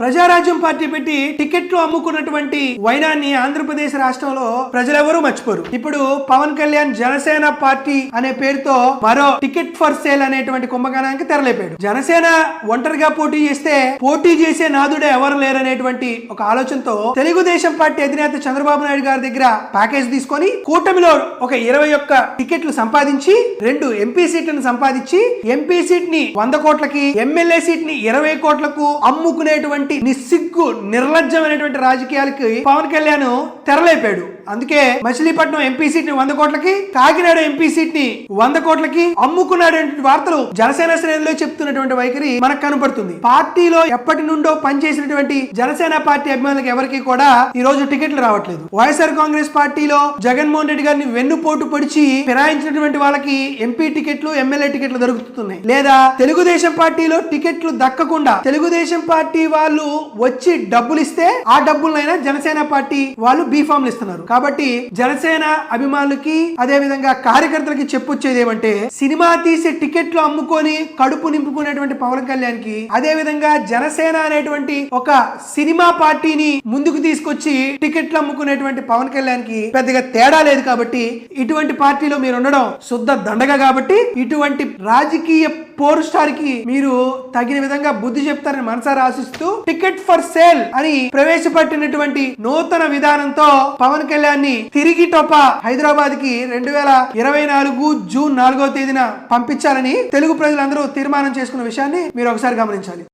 Prajarajyam party పెట్టి టికెట్లు అమ్ముకున్నటువంటి వైనాన్ని ఆంధ్రప్రదేశ్ రాష్ట్రంలో ప్రజలెవరూ మర్చిపోరు. ఇప్పుడు పవన్ కళ్యాణ్ జనసేన పార్టీ అనే పేరుతో మరో టికెట్ ఫర్ సేల్ అనేటువంటి కుంభకోణానికి తెరలేపాడు. జనసేన ఒంటరిగా పోటీ చేస్తే పోటీ చేసే నాదుడే ఎవరు లేరనేటువంటి ఒక ఆలోచనతో తెలుగుదేశం పార్టీ అధినేత చంద్రబాబు నాయుడు గారి దగ్గర ప్యాకేజ్ తీసుకొని కూటమిలో ఒక ఇరవై ఒక్క టికెట్లు సంపాదించి రెండు ఎంపీ సీట్లను సంపాదించి ఎంపీ సీట్ని వంద కోట్లకి ఎమ్మెల్యే సీట్ని ఇరవై కోట్లకు అమ్ముకునేటువంటి నిస్సిగ్గు నిర్లజ్జమైనటువంటి రాజకీయాలకి పవన్ కళ్యాణ్ తెరలేపాడు. అందుకే మచిలీపట్నం ఎంపీ సీట్ని వంద కోట్లకి కాకినాడ ఎంపీ సీట్ని వంద కోట్లకి అమ్ముకున్నాడు వార్తలు జనసేన శ్రేణిలో చెప్తున్నటువంటి వైఖరి మనకు కనబడుతుంది పార్టీలో ఎప్పటి నుండో పనిచేసినటువంటి జనసేన పార్టీ అభిమానులకు ఎవరికి కూడా ఈ రోజు టికెట్లు రావట్లేదు. వైఎస్ఆర్ కాంగ్రెస్ పార్టీలో జగన్మోహన్ రెడ్డి గారిని వెన్నుపోటు పొడిచి ఫిరాయించినటువంటి వాళ్ళకి ఎంపీ టికెట్లు ఎమ్మెల్యే టికెట్లు దొరుకుతున్నాయి. లేదా తెలుగుదేశం పార్టీలో టికెట్లు దక్కకుండా తెలుగుదేశం పార్టీ వాళ్ళు వచ్చి డబ్బులు ఇస్తే ఆ డబ్బులైనా జనసేన పార్టీ వాళ్ళు బీఫామ్లు ఇస్తున్నారు. కాబట్టి జనసేన అభిమానులకి అదే విధంగా కార్యకర్తలకి చెప్పొచ్చేది ఏమంటే సినిమా తీసి టికెట్లు అమ్ముకొని కడుపు నింపుకునేటువంటి పవన్ కళ్యాణ్కి అదే విధంగా జనసేన అనేటువంటి ఒక సినిమా పార్టీని ముందుకు తీసుకొచ్చి టికెట్లు అమ్ముకునేటువంటి పవన్ కళ్యాణ్కి పెద్దగా తేడా లేదు కాబట్టి ఇటువంటి పార్టీలో మీరు ఉండడం శుద్ధ దండగ కాబట్టి ఇటువంటి రాజకీయ పోర్ స్టార్కి మీరు తగిన విధంగా బుద్ధి చెప్తారని మనసారా ఆశిస్తూ టికెట్ ఫర్ సేల్ అని ప్రవేశపెట్టినటువంటి నూతన విధానంతో పవన్ కళ్యాణ్ని తిరిగి టొప హైదరాబాద్కి రెండు వేల ఇరవై నాలుగు జూన్ నాలుగో తేదీన పంపించాలని తెలుగు ప్రజలందరూ తీర్మానం చేసుకున్న విషయాన్ని మీరు ఒకసారి గమనించాలి.